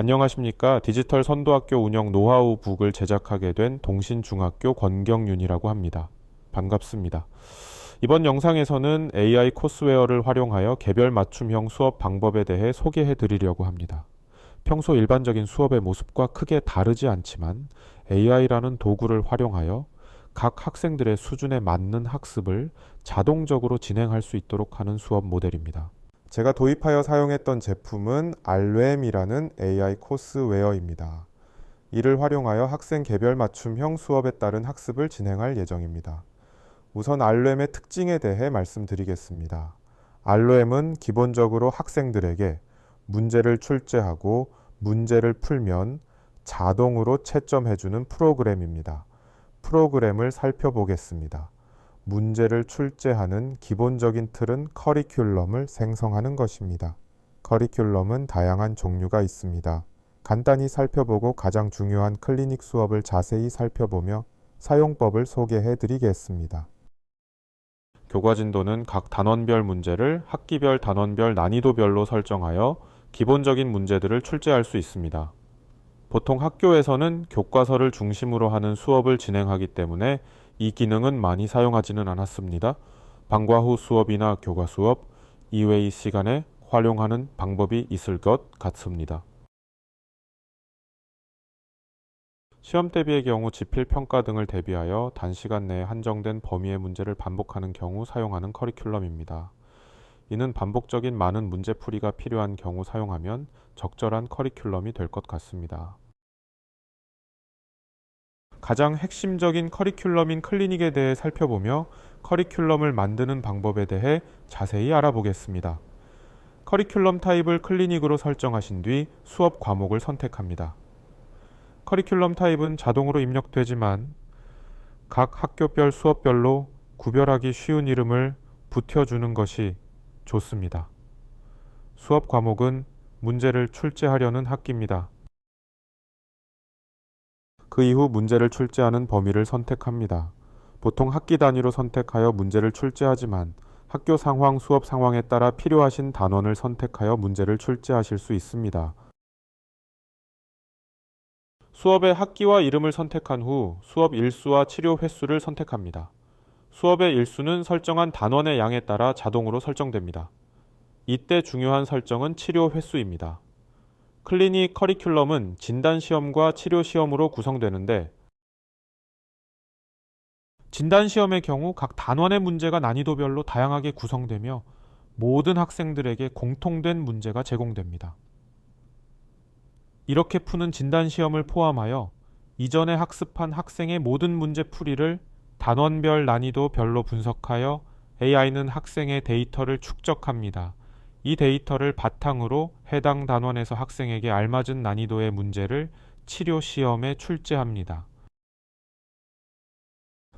안녕하십니까. 디지털 선도학교 운영 노하우 북을 제작하게 된 동신중학교 권경윤이라고 합니다. 반갑습니다. 이번 영상에서는 AI 코스웨어를 활용하여 개별 맞춤형 수업 방법에 대해 소개해 드리려고 합니다. 평소 일반적인 수업의 모습과 크게 다르지 않지만 AI라는 도구를 활용하여 각 학생들의 수준에 맞는 학습을 자동적으로 진행할 수 있도록 하는 수업 모델입니다. 제가 도입하여 사용했던 제품은 알렘이라는 AI 코스웨어입니다. 이를 활용하여 학생 개별 맞춤형 수업에 따른 학습을 진행할 예정입니다. 우선 알렘의 특징에 대해 말씀드리겠습니다. 알렘은 기본적으로 학생들에게 문제를 출제하고 문제를 풀면 자동으로 채점해주는 프로그램입니다. 프로그램을 살펴보겠습니다. 문제를 출제하는 기본적인 틀은 커리큘럼을 생성하는 것입니다. 커리큘럼은 다양한 종류가 있습니다. 간단히 살펴보고 가장 중요한 클리닉 수업을 자세히 살펴보며 사용법을 소개해 드리겠습니다. 교과 진도는 각 단원별 문제를 학기별 단원별 난이도별로 설정하여 기본적인 문제들을 출제할 수 있습니다. 보통 학교에서는 교과서를 중심으로 하는 수업을 진행하기 때문에 이 기능은 많이 사용하지는 않았습니다. 방과 후 수업이나 교과 수업 이외의 시간에 활용하는 방법이 있을 것 같습니다. 시험 대비의 경우 지필 평가 등을 대비하여 단시간 내에 한정된 범위의 문제를 반복하는 경우 사용하는 커리큘럼입니다. 이는 반복적인 많은 문제풀이가 필요한 경우 사용하면 적절한 커리큘럼이 될 것 같습니다. 가장 핵심적인 커리큘럼인 클리닉에 대해 살펴보며 커리큘럼을 만드는 방법에 대해 자세히 알아보겠습니다. 커리큘럼 타입을 클리닉으로 설정하신 뒤 수업 과목을 선택합니다. 커리큘럼 타입은 자동으로 입력되지만 각 학교별 수업별로 구별하기 쉬운 이름을 붙여주는 것이 좋습니다. 수업 과목은 문제를 출제하려는 학기입니다. 그 이후 문제를 출제하는 범위를 선택합니다. 보통 학기 단위로 선택하여 문제를 출제하지만 학교 상황, 수업 상황에 따라 필요하신 단원을 선택하여 문제를 출제하실 수 있습니다. 수업의 학기와 이름을 선택한 후 수업 일수와 치료 횟수를 선택합니다. 수업의 일수는 설정한 단원의 양에 따라 자동으로 설정됩니다. 이때 중요한 설정은 치료 횟수입니다. 클리닉 커리큘럼은 진단 시험과 치료 시험으로 구성되는데 진단 시험의 경우 각 단원의 문제가 난이도별로 다양하게 구성되며 모든 학생들에게 공통된 문제가 제공됩니다. 이렇게 푸는 진단 시험을 포함하여 이전에 학습한 학생의 모든 문제 풀이를 단원별 난이도별로 분석하여 AI는 학생의 데이터를 축적합니다. 이 데이터를 바탕으로 해당 단원에서 학생에게 알맞은 난이도의 문제를 치료 시험에 출제합니다.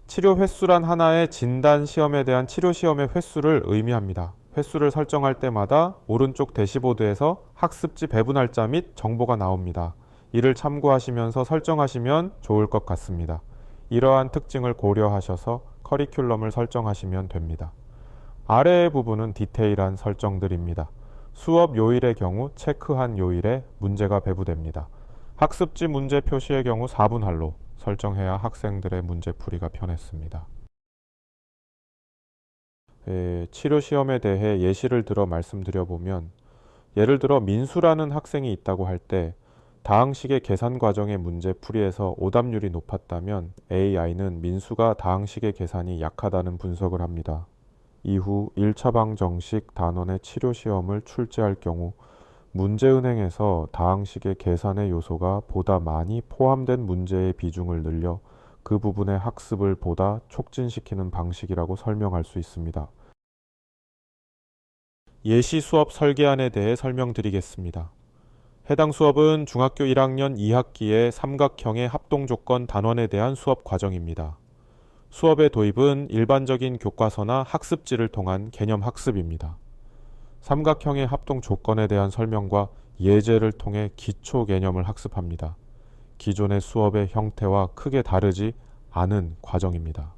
치료 횟수란 하나의 진단 시험에 대한 치료 시험의 횟수를 의미합니다. 횟수를 설정할 때마다 오른쪽 대시보드에서 학습지 배분 날짜 및 정보가 나옵니다. 이를 참고하시면서 설정하시면 좋을 것 같습니다. 이러한 특징을 고려하셔서 커리큘럼을 설정하시면 됩니다. 아래의 부분은 디테일한 설정들입니다. 수업 요일의 경우 체크한 요일에 문제가 배부됩니다. 학습지 문제 표시의 경우 4분 할로 설정해야 학생들의 문제풀이가 편했습니다. 에, 치료 시험에 대해 예시를 들어 말씀드려 보면 예를 들어 민수라는 학생이 있다고 할 때 다항식의 계산 과정의 문제 풀이에서 오답률이 높았다면 AI는 민수가 다항식의 계산이 약하다는 분석을 합니다. 이후 1차 방 정식 단원의 치료 시험을 출제할 경우 문제은행에서 다항식의 계산의 요소가 보다 많이 포함된 문제의 비중을 늘려 그 부분의 학습을 보다 촉진시키는 방식이라고 설명할 수 있습니다. 예시 수업 설계안에 대해 설명드리겠습니다. 해당 수업은 중학교 1학년 2학기의 삼각형의 합동 조건 단원에 대한 수업 과정입니다. 수업의 도입은 일반적인 교과서나 학습지를 통한 개념 학습입니다. 삼각형의 합동 조건에 대한 설명과 예제를 통해 기초 개념을 학습합니다. 기존의 수업의 형태와 크게 다르지 않은 과정입니다.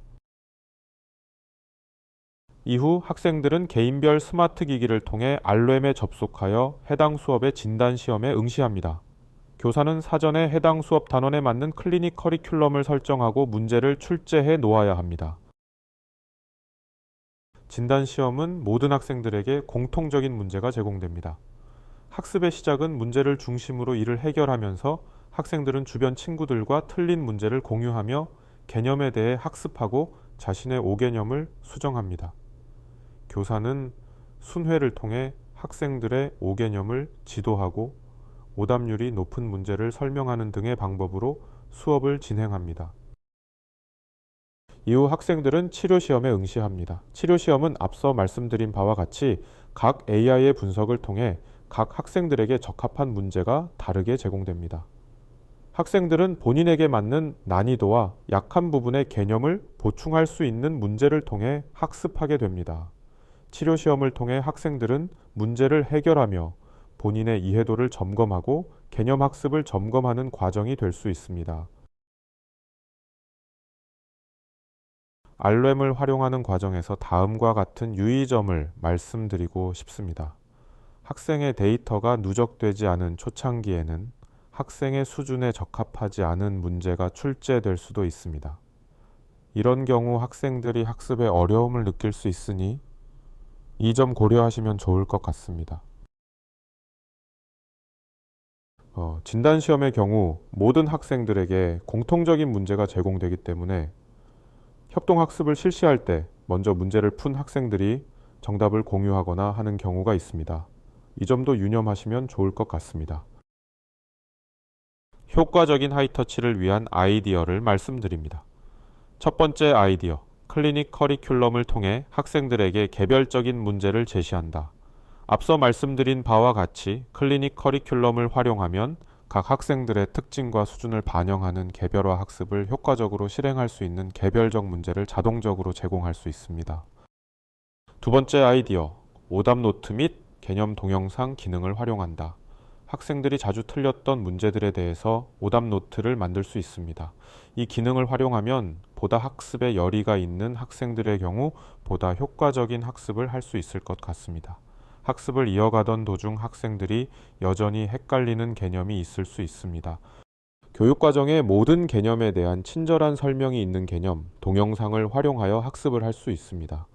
이후 학생들은 개인별 스마트 기기를 통해 알렘에 접속하여 해당 수업의 진단 시험에 응시합니다. 교사는 사전에 해당 수업 단원에 맞는 클리닉 커리큘럼을 설정하고 문제를 출제해 놓아야 합니다. 진단 시험은 모든 학생들에게 공통적인 문제가 제공됩니다. 학습의 시작은 문제를 중심으로 이를 해결하면서 학생들은 주변 친구들과 틀린 문제를 공유하며 개념에 대해 학습하고 자신의 오개념을 수정합니다. 교사는 순회를 통해 학생들의 오개념을 지도하고 오답률이 높은 문제를 설명하는 등의 방법으로 수업을 진행합니다. 이후 학생들은 치료 시험에 응시합니다. 치료 시험은 앞서 말씀드린 바와 같이 각 AI의 분석을 통해 각 학생들에게 적합한 문제가 다르게 제공됩니다. 학생들은 본인에게 맞는 난이도와 약한 부분의 개념을 보충할 수 있는 문제를 통해 학습하게 됩니다. 치료 시험을 통해 학생들은 문제를 해결하며 본인의 이해도를 점검하고 개념 학습을 점검하는 과정이 될 수 있습니다. 알렘을 활용하는 과정에서 다음과 같은 유의점을 말씀드리고 싶습니다. 학생의 데이터가 누적되지 않은 초창기에는 학생의 수준에 적합하지 않은 문제가 출제될 수도 있습니다. 이런 경우 학생들이 학습에 어려움을 느낄 수 있으니 이 점 고려하시면 좋을 것 같습니다. 어, 진단 시험의 경우 모든 학생들에게 공통적인 문제가 제공되기 때문에 협동 학습을 실시할 때 먼저 문제를 푼 학생들이 정답을 공유하거나 하는 경우가 있습니다. 이 점도 유념하시면 좋을 것 같습니다. 효과적인 하이터치를 위한 아이디어를 말씀드립니다. 첫 번째 아이디어, 클리닉 커리큘럼을 통해 학생들에게 개별적인 문제를 제시한다. 앞서 말씀드린 바와 같이 클리닉 커리큘럼을 활용하면 각 학생들의 특징과 수준을 반영하는 개별화 학습을 효과적으로 실행할 수 있는 개별적 문제를 자동적으로 제공할 수 있습니다. 두 번째 아이디어, 오답 노트 및 개념 동영상 기능을 활용한다. 학생들이 자주 틀렸던 문제들에 대해서 오답 노트를 만들 수 있습니다. 이 기능을 활용하면 보다 학습에 열의가 있는 학생들의 경우 보다 효과적인 학습을 할 수 있을 것 같습니다. 학습을 이어가던 도중 학생들이 여전히 헷갈리는 개념이 있을 수 있습니다. 교육과정의 모든 개념에 대한 친절한 설명이 있는 개념, 동영상을 활용하여 학습을 할 수 있습니다.